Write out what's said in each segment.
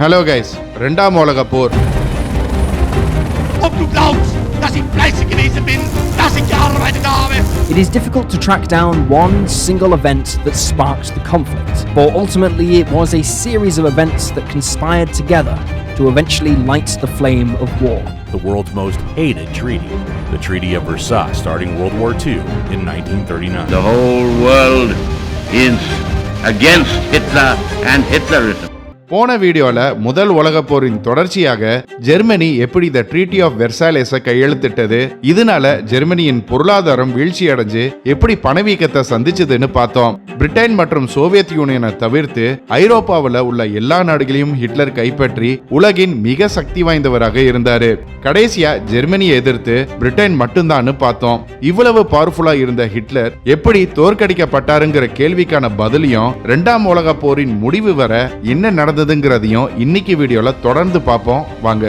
Hello guys ரெண்டாம் உலக போர் Ob du glaubst, dass ich fleißig gewesen bin, dass ich gearbeitet habe, It is difficult to track down one single event that sparked the conflict, for ultimately it was a series of events that conspired together to eventually light the flame of war. the world's most hated treaty, the Treaty of Versailles, starting World War II in 1939. The whole world is against Hitler and Hitlerism. போன வீடியோல முதல் உலக போரின் தொடர்ச்சியாக Germany எப்படி த treaty of வெர்சாலேஸ கையெழுத்திட்டது? இதனால ஜெர்மனியின் பொருளாதாரம் வீழ்ச்சி அடைஞ்சு எப்படி பணவீக்கத்தை சந்திச்சதுன்னு பார்த்தோம். பிரிட்டன் மற்றும் சோவியத் யூனியனை தவிர்த்து ஐரோப்பாவில் உள்ள எல்லா நாடுகளையும் ஹிட்லர் கைப்பற்றி உலகின் மிக சக்தி வாய்ந்தவராக இருந்தாரு. கடைசியா ஜெர்மனியை எதிர்த்து பிரிட்டன் மட்டும்தான்னு பார்த்தோம். இவ்வளவு பவர்ஃபுல்லா இருந்த ஹிட்லர் எப்படி தோற்கடிக்கப்பட்டாருங்கிற கேள்விக்கான பதிலையும் ரெண்டாம் உலக போரின் முடிவு வர என்ன நடந்ததுங்கிறதையும் இன்னைக்கு வீடியோவில் தொடர்ந்து பார்ப்போம். வாங்க.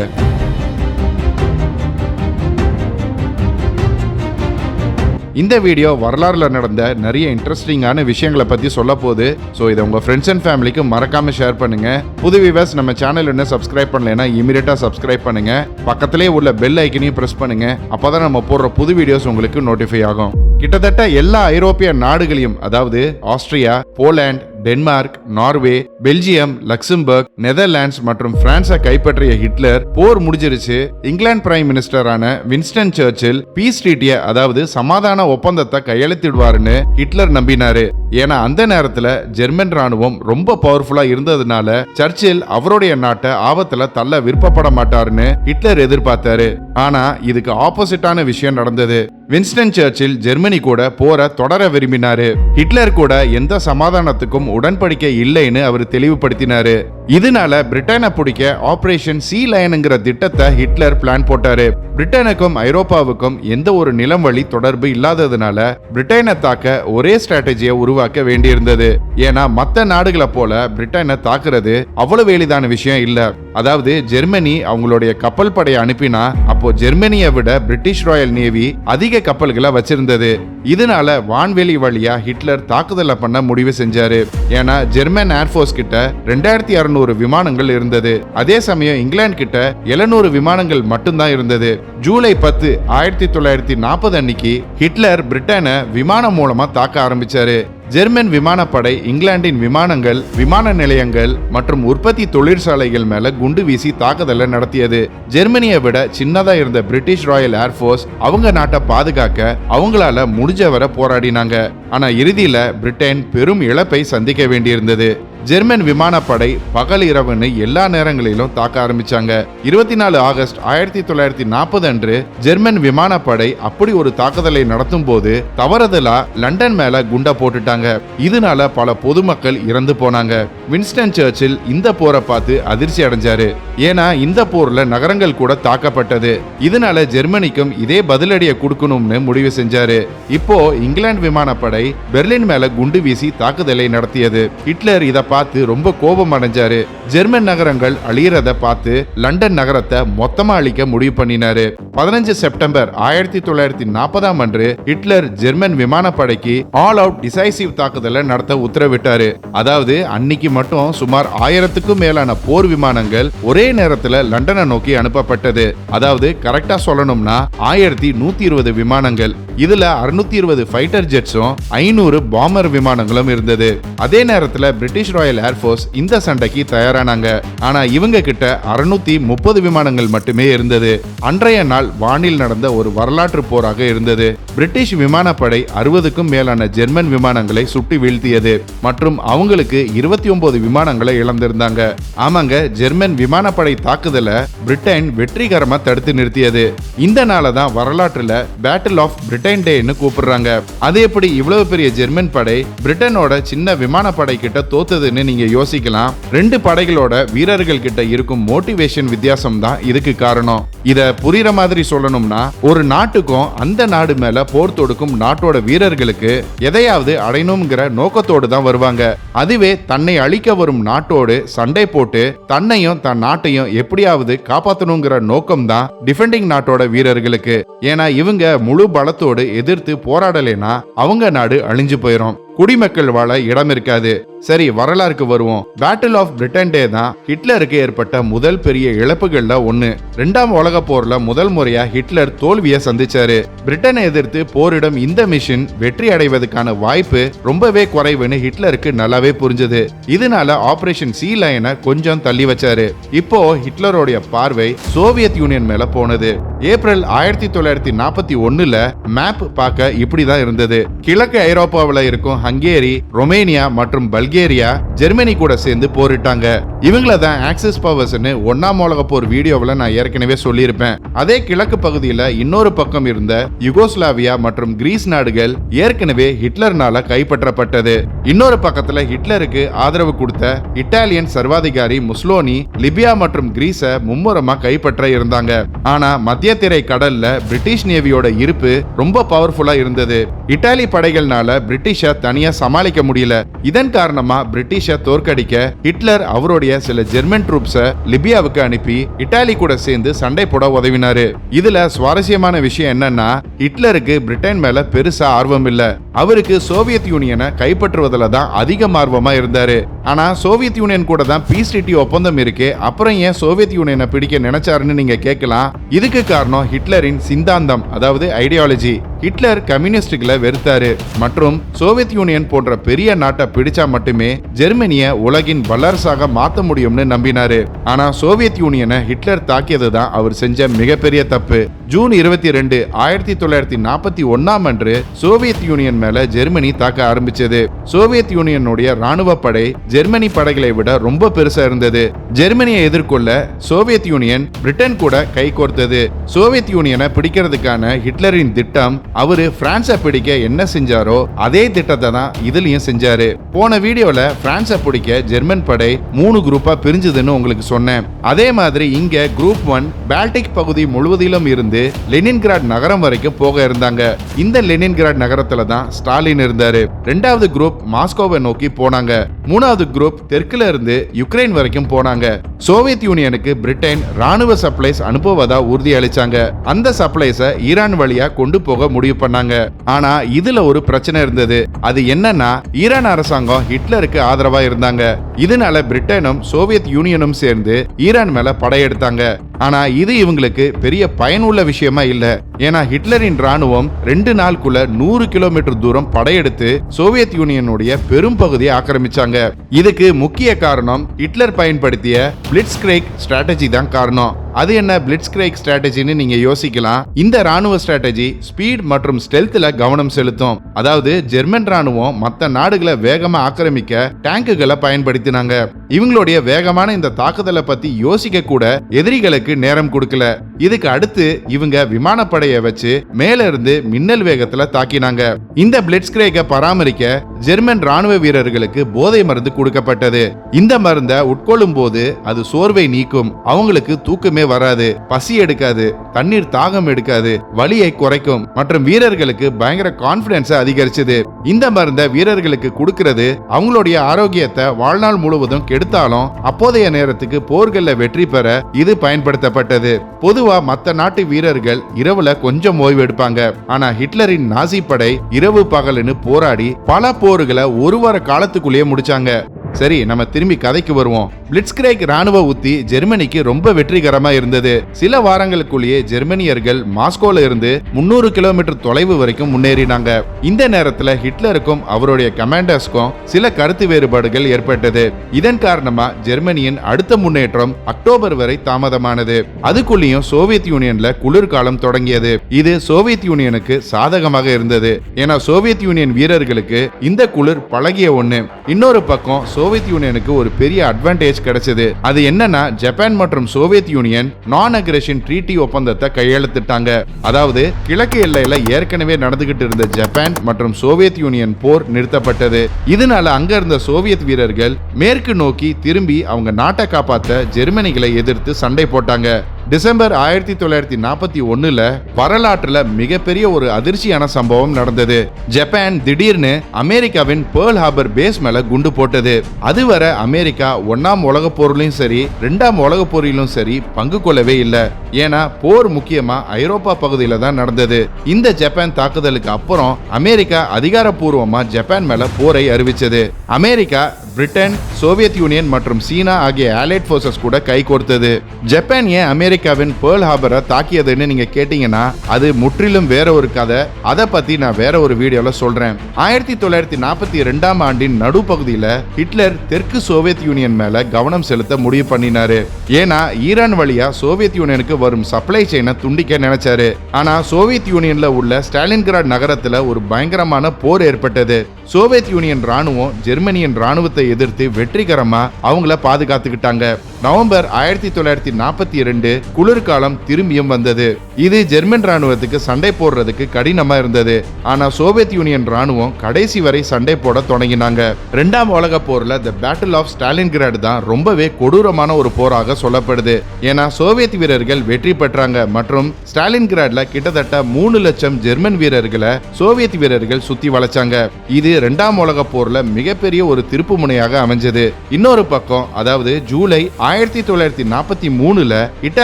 இந்த வீடியோ வரலாறுல நடந்த நிறைய இன்ட்ரெஸ்டிங்கான விஷயங்களை பத்தி சொல்ல போகுது ஸோ இதை உங்க ஃப்ரெண்ட்ஸ் அண்ட் ஃபேமிலிக்கு மறக்காம ஷேர் பண்ணுங்க. புது விவர்ஸ் நம்ம சேனல் என்ன சப்ஸ்கிரைப் பண்ணலைன்னா இமீடியட்டா சப்ஸ்கிரைப் பண்ணுங்க. பக்கத்திலே உள்ள பெல் ஐக்கனையும் பிரஸ் பண்ணுங்க. அப்பதான் நம்ம போடுற புது வீடியோஸ் உங்களுக்கு நோட்டிஃபை ஆகும். கிட்டத்தட்ட எல்லா ஐரோப்பிய நாடுகளையும் அதாவது Austria Poland Denmark Norway Belgium Luxembourg Netherlands மற்றும் பிரான்ஸை கைப்பற்றிய ஹிட்லர் போர் முடிஞ்சிருச்சு. இங்கிலாந்து பிரைம் மினிஸ்டரான வின்ஸ்டன் சர்ச்சில் பீஸ் ட்ரீட்டிய அதாவது சமாதான ஒப்பந்தத்தை கையெழுத்திடுவாருன்னு ஹிட்லர் நம்பினாரு. ஏன்னா அந்த நேரத்துல ஜெர்மன் ராணுவம் ரொம்ப பவர்ஃபுல்லா இருந்ததுனால சர்ச்சில் அவருடைய நாட்டை ஆபத்துல தள்ள விருப்பப்பட மாட்டாருன்னு ஹிட்லர் எதிர்பார்த்தாரு. ஆனா இதுக்கு ஆப்போசிட்டான விஷயம் நடந்தது. வின்ஸ்டன் சர்ச்சில் ஜெர்மனி கூட போரை தொடர விரும்பினாரு. ஹிட்லர் கூட எந்த சமாதானத்துக்கும் உடன்படிக்கை இல்லைன்னு அவர் தெளிவுபடுத்தினாரு. இதனால பிரிட்டனை பிடிக்க ஆபரேஷன் சி லைனுங்கிற திட்டத்தை ஹிட்லர் பிளான் போட்டாரு. பிரிட்டனுக்கும் ஐரோப்பாவுக்கும் எந்த ஒரு நிலம் வழி தொடர்பு இல்லாததுனால பிரிட்டனை தாக்க ஒரே ஸ்ட்ராட்டஜியை உருவாக்க வேண்டியிருந்தது. ஏன்னா மத்த நாடுகளை போல பிரிட்டனை தாக்குறது அவ்வளவு எளிதான விஷயம் இல்ல. அதாவது ஜெர்மனி அவங்களுடைய கப்பல் படையை அனுப்பினா அப்போ ஜெர்மனியை விட பிரிட்டிஷ் ராயல் நேவி அதிக கப்பல்களை வச்சிருந்தது. இதனால வான்வெளி வழியா ஹிட்லர் தாக்குதலை பண்ண முடிவு செஞ்சாரு. ஏன்னா ஜெர்மன் ஏர்ஃபோர்ஸ் கிட்ட ரெண்டாயிரத்தி அறுநூறு விமானங்கள் இருந்தது. அதே சமயம் இங்கிலாந்து கிட்ட எழுநூறு விமானங்கள் மட்டும்தான் இருந்தது. ஜூலை பத்து ஆயிரத்தி தொள்ளாயிரத்தி நாற்பது அன்னைக்கு ஹிட்லர் பிரிட்டனை விமானம் மூலமா தாக்க ஆரம்பிச்சாரு. ஜெர்மன் விமானப்படை இங்கிலாந்தின் விமானங்கள் விமான நிலையங்கள் மற்றும் உற்பத்தி தொழிற்சாலைகள் மேல குண்டு வீசி தாக்குதலை நடத்தியது. ஜெர்மனியை விட சின்னதா இருந்த பிரிட்டிஷ் ராயல் ஏர்ஃபோர்ஸ் அவங்க நாட்டை பாதுகாக்க அவங்களால முடிஞ்சவரை போராடினாங்க. ஆனா இறுதியில பிரிட்டன் பெரும் இழப்பை சந்திக்க வேண்டியிருந்தது. ஜெர்மன் விமானப்படை பகல் இரவுன்னு எல்லா நேரங்களிலும் தாக்க ஆரம்பிச்சாங்க. இருபத்தி நாலு ஆகஸ்ட் ஆயிரத்தி தொள்ளாயிரத்தி நாற்பது அன்று ஜெர்மன் விமானப்படை அப்படி ஒரு தாக்குதலை நடத்தும் போது தவறுதலா லண்டன் மேல குண்டை போட்டுட்டாங்க. இதனால பல பொதுமக்கள் இறந்து போனாங்க. வின்ஸ்டன் சர்ச்சில் இந்த போரை பார்த்து அதிர்ச்சி அடைஞ்சாரு. ஏன்னா இந்த போர்ல நகரங்கள் கூட தாக்கப்பட்டது. இதனால ஜெர்மனிக்கும் இதே பதிலடியை கொடுக்கணும்னு முடிவு செஞ்சாரு. இப்போ இங்கிலாந்து விமானப்படை பெர்லின் மேல குண்டு வீசி தாக்குதலை நடத்தியது. ஹிட்லர் இதை பார்த்து ரொம்ப கோபம் அடைஞ்சாரு. ஜெர்மன் நகரங்கள் அழியறத பார்த்து லண்டன் நகரத்தை மொத்தமா அழிக்க முடிவு பண்ணினாரு. பதினஞ்சு செப்டம்பர் ஆயிரத்தி தொள்ளாயிரத்தி நாற்பதாம் அன்று ஹிட்லர் ஜெர்மன் விமானப்படைக்கு ஆல் அவுட் டிசைசிவ் தாக்குதலை நடத்த உத்தரவிட்டாரு. அதாவது அன்னைக்கு மட்டும் சுமார் ஆயிரத்துக்கும் மேலான போர் விமானங்கள் ஒரே நேரத்துல லண்டனை நோக்கி அனுப்பப்பட்டது. அதாவது கரெக்டா சொல்லணும்னா ஆயிரத்தி நூத்தி இருபது விமானங்கள் இதுல அறுநூத்தி இருபது ஃபைட்டர் ஜெட்ஸும் ஐநூறு பாம்பர் விமானங்களும் இருந்தது. அதே நேரத்துல பிரிட்டிஷ் ராயல் ஏர்ஃபோர்ஸ் இந்த சண்டைக்கு தயாரானாங்க. ஆனா இவங்க கிட்ட அறுநூத்தி முப்பது விமானங்கள் மட்டுமே இருந்தது. அன்றைய நாள் வானில் நடந்த ஒரு வரலாற்று போராக இருந்தது. பிரிட்டிஷ் விமானப்படை அறுபதுக்கும் மேலான ஜெர்மன் விமானங்களை சுட்டி வீழ்த்தியது. மற்றும் அவங்களுக்கு இருபத்தி ஒன்பது விமானங்களை இழந்திருந்தாங்க. ஆமாங்க ஜெர்மன் விமான விமானப்படை தாக்குதலை பிரிட்டன் வெற்றிகரமாக தடுத்து நிறுத்தியது. இந்த நாளை தான் வரலாற்றில் பேட்டில் ஆஃப் பிரிட்டன் டேன்னு கூப்பிடுறாங்க. அது எப்படி இவ்வளவு பெரிய ஜெர்மன் படை பிரிட்டனோட சின்ன விமானப்படை கிட்ட தோத்ததுன்னு நீங்க யோசிக்கலாம். ரெண்டு படைகளோட வீரர்கள் கிட்ட இருக்கும் மோட்டிவேஷன் வித்தியாசம் தான் இதுக்கு காரணம். இத புரியுற மாதிரி சொல்லணும்னா ஒரு நாட்டுக்கும் அந்த நாடு மேல போர் தொடுக்கும் நாட்டோட வீரர்களுக்கு எதையாவது அடையணுங்கிற நோக்கத்தோடு தான் வருவாங்க. அதுவே தன்னை அழிக்க வரும் நாட்டோடு சண்டை போட்டு தன்னையும் தன் நாட்டு நாட்டையும் எப்படியாவது காப்பாற்றணுங்கிற நோக்கம் தான் டிஃபெண்டிங் நாட்டோட வீரர்களுக்கு. ஏன்னா இவங்க முழு பலத்தோடு எதிர்த்து போராடலைனா அவங்க நாடு அழிஞ்சு போயிடும் குடிமக்கள் வாழ இடம் இருக்காது. சரி வரலாறுக்கு வருவோம். பேட்டில் ஆஃப் பிரிட்டன் டே தான் ஹிட்லருக்கு ஏற்பட்ட முதல் பெரிய இழப்புகள்ல ஒண்ணு. ரெண்டாம் உலக போர்ல முதல் முறையா ஹிட்லர் தோல்வியை சந்திச்சாரு. பிரிட்டனை எதிர்த்து போரிடும் இந்த மிஷின் வெற்றி அடைவதற்கான வாய்ப்பு ரொம்பவே குறைவுன்னு ஹிட்லருக்கு நல்லாவே புரிஞ்சது. இதனால ஆபரேஷன் சி லைனை கொஞ்சம் தள்ளி வச்சாரு. இப்போ ஹிட்லருடைய பார்வை சோவியத் யூனியன் மேல போனது. ஏப்ரல் ஆயிரத்தி தொள்ளாயிரத்தி நாற்பத்தி ஒன்னுல மேப் பார்க்க இப்படிதான் இருந்தது. கிழக்கு ஐரோப்பாவில் இருக்கும் ஹங்கேரி ரொமேனியா மற்றும் பல்கேரியா ஜெர்மனி கூட சேர்ந்து போரிட்டாங்க. இவங்கள தான் ஆக்சிஸ் பவர்ஸ்னு ஒன்னாம் உலக போர் வீடியோவில் நான் ஏற்கனவே சொல்லியிருப்பேன். அதே கிழக்கு பகுதியில் இன்னொரு பக்கம் இருந்த யுகோஸ்லாவியா மற்றும் கிரீஸ் நாடுகள் ஏற்கனவே ஹிட்லர்னால கைப்பற்றப்பட்டது. இன்னொரு பக்கத்துல ஹிட்லருக்கு ஆதரவு கொடுத்த இட்டாலியன் சர்வாதிகாரி முஸ்லோனி லிபியா மற்றும் கிரீஸ மும்முரமா கைப்பற்ற இருந்தாங்க. ஆனா மத்திய திரை கடல்ல பிரிட்டிஷ் நேவியோட இருப்பு ரொம்ப பவர்ஃபுல்லா இருந்தது. இட்டாலி படைகள்னால பிரிட்டிஷ தனியா சமாளிக்க முடியல. இதன் காரணமா பிரிட்டிஷை தோற்கடிக்க ஹிட்லர் அவருடைய சில ஜெர்மன் ட்ரூப்ஸ லிபியாவுக்கு அனுப்பி இட்டாலி கூட சேர்ந்து சண்டை போட உதவினாரு. இதுல சுவாரஸ்யமான விஷயம் என்னன்னா ஹிட்லருக்கு பிரிட்டன் மேல பெருசா ஆர்வம் இல்ல. அவருக்கு சோவியத் யூனியனை கைப்பற்றுவதில் தான் அதிகம் ஆர்வமா இருந்தாரு. ஆனால் சோவியத் யூனியன் கூட தான் பீஸ் டிடி ஒப்பந்தம் இருக்கு அப்புறம் ஏன் சோவியத் யூனியனை பிடிக்க நினைச்சாருன்னு நீங்க கேட்கலாம்? இதுக்கு காரணம் ஹிட்லரின் சிந்தாந்தம் அதாவது ஐடியாலஜி ஹிட்லர் கம்யூனிஸ்டுகளை வெறுத்தாரு. மற்றும் சோவியத் யூனியன் போன்ற பெரிய நாட்டை பிடிச்சா மட்டுமே ஜெர்மனிய உலகின் வல்லரசாக மாத்த முடியும்னு நம்பினாரு. ஆனா சோவியத் யூனியனை ஹிட்லர் தாக்கியது தான் அவர் செஞ்ச மிகப்பெரிய தப்பு. ஜூன் இருபத்தி ரெண்டு ஆயிரத்தி தொள்ளாயிரத்தி நாற்பத்தி ஒன்னாம் அன்று சோவியத் யூனியன் மேல ஜெர்மனி தாக்க ஆரம்பிச்சது. சோவியத் யூனியனுடைய ராணுவ படை ஜெர்மனி படைகளை விட ரொம்ப பெருசா இருந்தது. ஜெர்மனியை எதிர்கொள்ள சோவியத் யூனியன் பிரிட்டன் கூட கை கோர்த்தது. சோவியத் யூனியனை பிடிக்கிறதுக்கான ஹிட்லரின் திட்டம் அவரு பிரான்ஸை பிடிக்க என்ன செஞ்சாரோ அதே திட்டத்தை தான் இதுலயும் செஞ்சாரு. போன வீடியோல பிரான்ஸை பிடிக்க ஜெர்மன் படை மூணு குரூப்பா பிரிஞ்சுதுன்னு உங்களுக்கு சொன்னேன். அதே மாதிரி இங்க குரூப் ஒன் பால்டிக் பகுதி முழுவதிலும் இருந்து லெனின்கிராட் நகரம் வரைக்கும் போக இருந்தாங்க. இந்த லெனின்கிராட் நகரத்துல தான் ஸ்டாலின் இருந்தாரு. ரெண்டாவது குரூப் மாஸ்கோவை நோக்கி போனாங்க. மூணாவது குரூப் தெற்குல இருந்து யுக்ரைன் வரைக்கும் போனாங்க. சோவியத் யூனியனுக்கு பிரிட்டன் ராணுவ சப்ளைஸ் அனுப்புவதா உறுதி அளிச்சாங்க. அந்த சப்ளைஸ ஈரான் வழியா கொண்டு போக முடிவு பண்ணாங்க. ஆனா இதுல ஒரு பிரச்சனை இருந்தது. அது என்னன்னா ஈரான் அரசாங்கம் ஹிட்லருக்கு ஆதரவா இருந்தாங்க. இதனால பிரிட்டனும் சோவியத் யூனியனும் சேர்ந்து ஈரான் மேல படையெடுத்தாங்க ஆனா இது இவங்களுக்கு பெரிய பயனுள்ள விஷயமா இல்ல. ஏன்னா ஹிட்லரின் ராணுவம் ரெண்டு நாளுக்குள்ள நூறு கிலோமீட்டர் தூரம் படையெடுத்து சோவியத் யூனியனுடைய பெரும் பகுதியை ஆக்கிரமிச்சாங்க. இதுக்கு முக்கிய காரணம் ஹிட்லர் பயன்படுத்திய பிளிட்ஸ்கிரைக் ஸ்ட்ராட்டஜி தான் காரணம். அது என்ன பிளிட்ஸ்கிரைக் ஸ்ட்ராட்டஜின்னு நீங்க யோசிக்கலாம். இந்த ராணுவ ஸ்ட்ராட்டஜி ஸ்பீட் மற்றும் ஸ்டெல்த்ல கவனம் செலுத்தும். அதாவது ஜெர்மன் ராணுவம் மற்ற நாடுகளை வேகமா ஆக்கிரமிக்க டேங்குகளை பயன்படுத்தினாங்க. இவங்களுடைய வேகமான இந்த தாக்குதலை பத்தி யோசிக்க கூட எதிரிகளுக்கு நேரம் கொடுக்கல. இதுக்கு அடுத்து இவங்க விமானப்படையை வச்சு மேல இருந்து மின்னல் வேகத்துல தாக்கினாங்க. இந்த பிளிட்ஸ்கிரைக்க பராமரிக்க ஜெர்மன் ராணுவ வீரர்களுக்கு போதை மருந்து கொடுக்கப்பட்டது. இந்த மருந்தை உட்கொள்ளும் போது அது சோர்வை நீக்கும். அவங்களுக்கு தூக்கமே வராது. பசி எடுக்காது. தண்ணீர் தாகம் எடுக்காது. வலியை குறைக்கும். மற்றும் வீரர்களுக்கு பயங்கர கான்பிடன்ஸ் அதிகரிச்சது. இந்த மருந்தை வீரர்களுக்கு கொடுக்கிறது அவங்களுடைய ஆரோக்கியத்தை வாழ்நாள் முழுவதும் கெடுத்தாலும் அப்போதைய நேரத்துக்கு போர்கள்ல வெற்றி பெற இது பயன்படுத்தப்பட்டது. பொதுவா மத்த நாட்டு வீரர்கள் இரவுல கொஞ்சம் ஓய்வு எடுப்பாங்க. ஆனா ஹிட்லரின் நாசி படை இரவு பகல்னு போராடி பல போர்களை ஒரு வார காலத்துக்குள்ளேயே முடிச்சாங்க. சரி நம்ம திரும்பி கதைக்கு வருவோம். பிளிட்ஸ்கிரேக் ராணுவ உத்தி ஜெர்மனிக்கு ரொம்ப வெற்றிகரமா இருந்தது. சில வாரங்களுக்குள்ளேயே ஜெர்மனியர்கள் மாஸ்கோல இருந்து முன்னூறு கிலோமீட்டர் தொலைவு வரைக்கும் முன்னேறினாங்க. இந்த நேரத்துல ஹிட்லருக்கும் அவருடைய கமாண்டர்ஸ்க்கும் சில கருத்து வேறுபாடுகள் ஏற்பட்டது. இதன் காரணமா ஜெர்மனியின் அடுத்த முன்னேற்றம் அக்டோபர் வரை தாமதமானது. அதுக்குள்ளேயும் சோவியத் யூனியன்ல குளிர்காலம் தொடங்கியது. இது சோவியத் யூனியனுக்கு சாதகமாக இருந்தது. ஏன்னா சோவியத் யூனியன் வீரர்களுக்கு இந்த குளிர் பழகிய ஒண்ணு. இன்னொரு பக்கம் சோவியத் யூனியனுக்கு ஒரு பெரிய அட்வான்டேஜ் கிடைச்சது. அது என்னன்னா ஜப்பான் மற்றும் Soviet union non aggression treaty ஒப்பந்தத்தை கையெழுத்திட்டாங்க. அதாவது கிழக்கு எல்லையில ஏற்கனவே நடந்துகிட்டு இருந்த ஜப்பான் மற்றும் சோவியத் யூனியன் போர் நிறுத்தப்பட்டது. இதனால அங்க இருந்த சோவியத் வீரர்கள் மேற்கு நோக்கி திரும்பி அவங்க நாட்டை காப்பாத்த ஜெர்மனிகளை எதிர்த்து சண்டை போட்டாங்க. டிசம்பர் ஆயிரத்தி தொள்ளாயிரத்தி நாற்பத்தி ஒன்றில் வரலாற்றுல மிகப்பெரிய ஒரு அதிர்ச்சியான சம்பவம் நடந்தது. ஜப்பான் திடீர்னு அமெரிக்காவின் பேர்ல் ஹார்பர் பேஸ் மேல குண்டு போட்டது. அதுவரை அமெரிக்கா ஒன்னாம் உலக போரிலும் சரி ரெண்டாம் உலக போரிலும் சரி பங்கு கொள்ளவே இல்லை. ஏன்னா போர் முக்கியமா ஐரோப்பா பகுதியில தான் நடந்தது. இந்த ஜப்பான் தாக்குதலுக்கு அப்புறம் அமெரிக்கா அதிகாரப்பூர்வமா ஜப்பான் மேல போரை அறிவிச்சது. அமெரிக்கா பிரிட்டன் சோவியத் யூனியன் மற்றும் சீனா ஆகிய ஆலைட் போர்சஸ் கூட கை கோர்த்தது. ஜப்பான் ஏன் அமெரிக்கா அமெரிக்காவின் பேர்ல் ஹார்பரை தாக்கியதுன்னு நீங்க கேட்டீங்கன்னா அது முற்றிலும் வேற ஒரு கதை. அதை பத்தி நான் வேற ஒரு வீடியோல சொல்றேன். ஆயிரத்தி தொள்ளாயிரத்தி நாற்பத்தி ரெண்டாம் ஆண்டின் நடுப்பகுதியில ஹிட்லர் தெற்கு சோவியத் யூனியன் மேல கவனம் செலுத்த முடிவு பண்ணினாரு. ஏன்னா ஈரான் வழியா சோவியத் யூனியனுக்கு வரும் சப்ளை செயினை துண்டிக்க நினைச்சாரு. ஆனா சோவியத் யூனியன்ல உள்ள ஸ்டாலின்கிராட் நகரத்துல ஒரு பயங்கரமான போர் ஏற்பட்டது. சோவியத் யூனியன் ராணுவம் ஜெர்மனியின் ராணுவத்தை எதிர்த்து வெற்றிகரமா அவங்கள பாதுகாத்துக்கிட்டாங்க. நவம்பர் ஆயிரத்தி தொள்ளாயிரத்தி நாற்பத்தி இரண்டு குளிர்காலம் திரும்பியும் வந்தது. இது ஜெர்மன் ராணுவத்துக்கு சண்டை போடுறதுக்கு கடினமா இருந்தது. ஆனா சோவியத் யூனியன் ராணுவம் கடைசி வரை சண்டை போட தொடங்கினாங்க. ரெண்டாம் உலக போர்ல த பேட்டில் ஆஃப் ஸ்டாலின்கிராட் தான் ரொம்பவே கொடூரமான ஒரு போராக சொல்லப்படுது. ஏன்னா சோவியத் வீரர்கள் வெற்றி பெற்றாங்க. மற்றும் ஸ்டாலின்கிராட்ல கிட்டத்தட்ட மூணு லட்சம் ஜெர்மன் வீரர்களை சோவியத் வீரர்கள் சுத்தி வளைச்சாங்க. இது ரெண்டாம் உலக போர்ல மிகப்பெரிய ஒரு திருப்பு முனையாக அமைஞ்சது. இன்னொரு பக்கம் அதாவது ஜூலை ஆயிரத்தி தொள்ளாயிரத்தி நாற்பத்தி மூணுல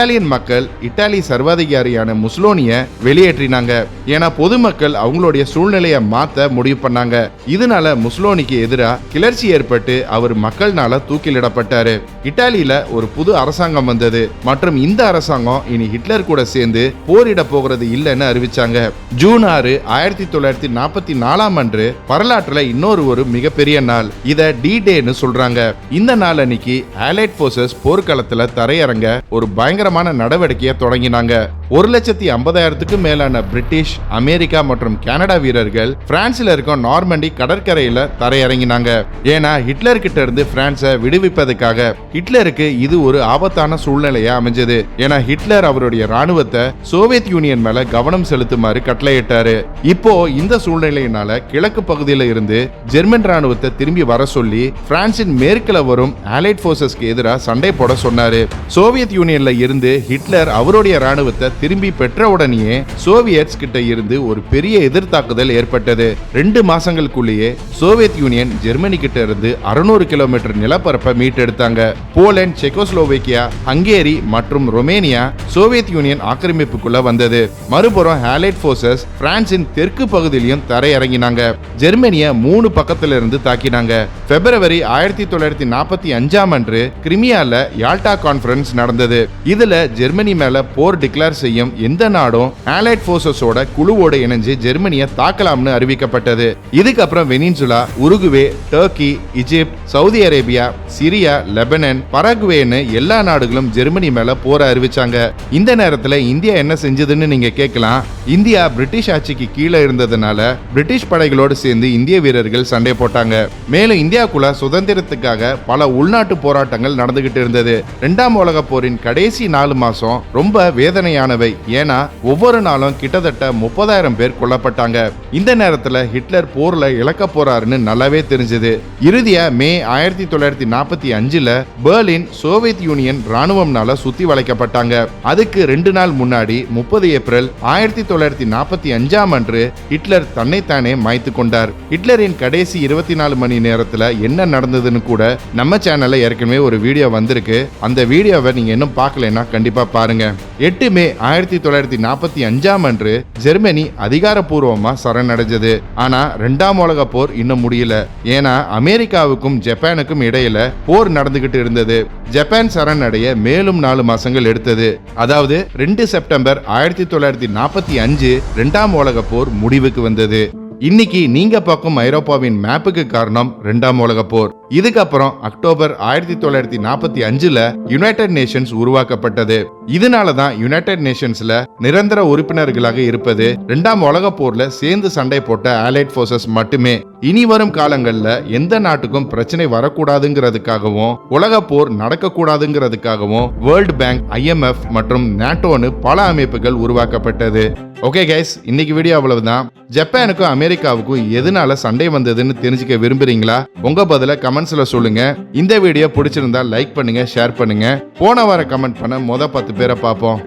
இட்டாலியன் மக்கள் இட்டாலி சர்வாதிகாரியான முஸ்லோனிய வெளியேற்றினாங்க. ஏன்னா பொதுமக்கள் அவங்களுடைய சூழ்நிலையை மாத்த முடிவு பண்ணாங்க. இதனால முஸ்லோனிக்கு எதிராக கிளர்ச்சி ஏற்பட்டு அவர் மக்கள்னால தூக்கிலிடப்பட்டாரு. இட்டாலியில ஒரு புது அரசாங்கம் வந்தது. மற்றும் இந்த அரசாங்கம் இனி ஹிட்லர் கூட சேர்ந்து போரிட போகிறது இல்லைன்னு அறிவிச்சாங்க. ஜூன் ஆறு ஆயிரத்தி தொள்ளாயிரத்தி நாற்பத்தி நாலாம் அன்று வரலாற்றுல இன்னொரு ஒரு மிகப்பெரிய நாள். இத டி டேன்னு சொல்றாங்க. இந்த நாள் அன்னைக்கு ஆலைட் போர்சஸ் போர்க்களத்துல தரையிறங்க ஒரு பயங்கரமான தீவிரமான நடவடிக்கையை தொடங்கினாங்க. ஒரு லட்சத்தி ஐம்பதாயிரத்துக்கும் மேலான பிரிட்டிஷ் அமெரிக்கா மற்றும் கனடா வீரர்கள் பிரான்ஸ்ல இருக்கும் நார்மண்டி கடற்கரையில தரையிறங்கினாங்க. ஏன்னா ஹிட்லர் கிட்ட இருந்து பிரான்ஸை விடுவிப்பதற்காக ஹிட்லருக்கு இது ஒரு ஆபத்தான சூழ்நிலையா அமைஞ்சது. ஏன்னா ஹிட்லர் அவருடைய ராணுவத்தை சோவியத் யூனியன் மேல கவனம் செலுத்துமாறு கட்டளையிட்டாரு. இப்போ இந்த சூழ்நிலையினால கிழக்கு பகுதியில இருந்து ஜெர்மன் ராணுவத்தை திரும்பி வர சொல்லி பிரான்சின் மேற்குல வரும் ஆலைட் போர்சஸ்க்கு எதிராக சண்டை போட சொன்னாரு. சோவியத் யூனியன்ல இருந்து ஹிட்லர் அவருடைய ராணுவத்தை திரும்பி பெற்றவுடனேயே சோவியட்ஸ் கிட்ட இருந்து ஒரு பெரிய எதிர்த்தாக்குதல் ஏற்பட்டது. ரெண்டு மாசங்களுக்குள்ளேயே சோவியத் யூனியன் ஜெர்மனி கிட்ட இருந்து அறுநூறு கிலோமீட்டர் நிலப்பரப்பை மீட்டெடுத்தாங்க. போலண்ட் செக்கோஸ்லோவேக்கியா ஹங்கேரி மற்றும் ரொமேனியா சோவியத் யூனியன் ஆக்கிரமிப்புக்குள்ள வந்தது. மறுபுறம் ஹேலைட் போர்சஸ் பிரான்சின் தெற்கு பகுதியிலும் தரையிறங்கினாங்க. ஜெர்மனிய மூணு பக்கத்துல இருந்து தாக்கினாங்க. பிப்ரவரி ஆயிரத்தி தொள்ளாயிரத்தி நாற்பத்தி அஞ்சாம் அன்று கிரிமியால யால்டா கான்பரன்ஸ் நடந்தது. இதுல ஜெர்மனி மேல போர் டிக்ளேர் செய்யும் எந்த நாடும் ஆலைட் ஃபோர்ஸஸோட குழுவோடு இணைஞ்சு ஜெர்மனியை தாக்கலாம்னு அறிவிக்கப்பட்டது. இதுக்கப்புறம் Venezuela Uruguay Turkey Egypt Saudi Arabia Syria Lebanon பராகுவேன்னு எல்லா நாடுகளும் ஜெர்மனி மேல போர அறிவிச்சாங்க. இந்த நேரத்தில் இந்தியா என்ன செஞ்சதுன்னு நீங்க கேட்கலாம். இந்தியா பிரிட்டிஷ் ஆட்சிக்கு கீழே இருந்ததுனால பிரிட்டிஷ் படைகளோடு சேர்ந்து இந்திய வீரர்கள் சண்டை போட்டாங்க. மேலும் இந்தியாக்குள்ள சுதந்திரத்துக்காக பல உள்நாட்டு போராட்டங்கள் நடந்துகிட்டு இருந்தது. இரண்டாம் உலக போரின் கடைசி நாலு மாசம் ரொம்ப வேதனையானவை. ஏன்னா ஒவ்வொரு நாளும் கிட்டத்தட்ட முப்பதாயிரம் பேர் கொல்லப்பட்டாங்க. இந்த நேரத்துல ஹிட்லர் போர்ல இழக்க போறாருன்னு நல்லாவே தெரிஞ்சது. இறுதியா மே ஆயிரத்தி தொள்ளாயிரத்தி நாற்பத்தி அஞ்சுல பெர்லின் சோவியத் யூனியன் ராணுவம்னால சுத்தி வளைக்கப்பட்டாங்க. அதுக்கு ரெண்டு நாள் முன்னாடி முப்பது ஏப்ரல் ஆயிரத்தி தொள்ளாயிரத்தி நாற்பத்தி அஞ்சாம் அன்று ஹிட்லர் தன்னைத்தானே மாய்த்து கொண்டார். ஹிட்லரின் கடைசி இருபத்தி நாலு மணி நேரத்துல என்ன நடந்ததுன்னு கூட நம்ம சேனல்ல ஏற்கனவே ஒரு வீடியோ வந்திருக்கு. அந்த வீடியோவை நீங்க இன்னும் பார்க்கலன்னா கண்டிப்பா பாருங்க. எட்டு மே ஆயிரத்தி தொள்ளாயிரத்தி நாற்பத்தி அஞ்சாம் அன்று ஜெர்மனி அதிகாரப்பூர்வமா சரணடைஞ்சது. ஆனா ரெண்டாம் உலக போர் இன்னும் முடியல. ஏன்னா அமெரிக்காவுக்கும் ஜப்பானுக்கும் இடையில போர் நடந்துகிட்டு இருந்தது. ஜப்பான் சரணடைய மேலும் நாலு மாசங்கள் எடுத்தது. அதாவது ரெண்டு செப்டம்பர் ஆயிரத்தி தொள்ளாயிரத்தி நாற்பத்தி அஞ்சு ரெண்டாம் உலக போர் முடிவுக்கு வந்தது. இன்னைக்கு நீங்க பார்க்கும் ஐரோப்பாவின் மேப்புக்கு காரணம் ரெண்டாம் உலக போர். இதுக்கப்புறம் அக்டோபர் ஆயிரத்தி தொள்ளாயிரத்தி நாற்பத்தி அஞ்சுல யுனைடெட் நேஷன்ஸ் உருவாக்கப்பட்டது. இதனால தான் யுனைடெட் நேஷன்ஸ்ல நிரந்தர உறுப்பினர்களாக இருப்பது ரெண்டாம் உலக போர்ல சேர்ந்து சண்டை போட்ட ஆலைட் போர்சஸ் மட்டுமே. இனி வரும் காலங்கள்ல எந்த நாட்டுக்கும் பிரச்சனை வரக்கூடாதுங்கிறதுக்காகவும் உலக போர் நடக்கக்கூடாதுங்கிறதுக்காகவும் வேர்ல்ட் பேங்க் ஐஎம்எஃப் மற்றும் நாட்டோன்னு பல அமைப்புகள் உருவாக்கப்பட்டது. ஓகே கைஸ் இன்னைக்கு வீடியோ அவ்வளவுதான். ஜப்பானுக்கும் அமெரிக்காவுக்கும் எதனால சண்டை வந்ததுன்னு தெரிஞ்சுக்க விரும்புறீங்களா? உங்க பதில கமெண்ட்ஸில் சொல்லுங்க. இந்த வீடியோ பிடிச்சிருந்தா லைக் பண்ணுங்க ஷேர் பண்ணுங்க. போன வார கமெண்ட் பண்ண மொத பத்து பேரை பார்ப்போம்.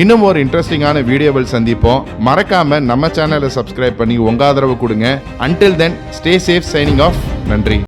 இன்னும் ஒரு இன்ட்ரெஸ்டிங்கான வீடியோவில் சந்திப்போம். மறக்காம நம்ம சேனலை சப்ஸ்கிரைப் பண்ணி உங்க ஆதரவு கொடுங்க. Until then stay safe signing off நன்றி.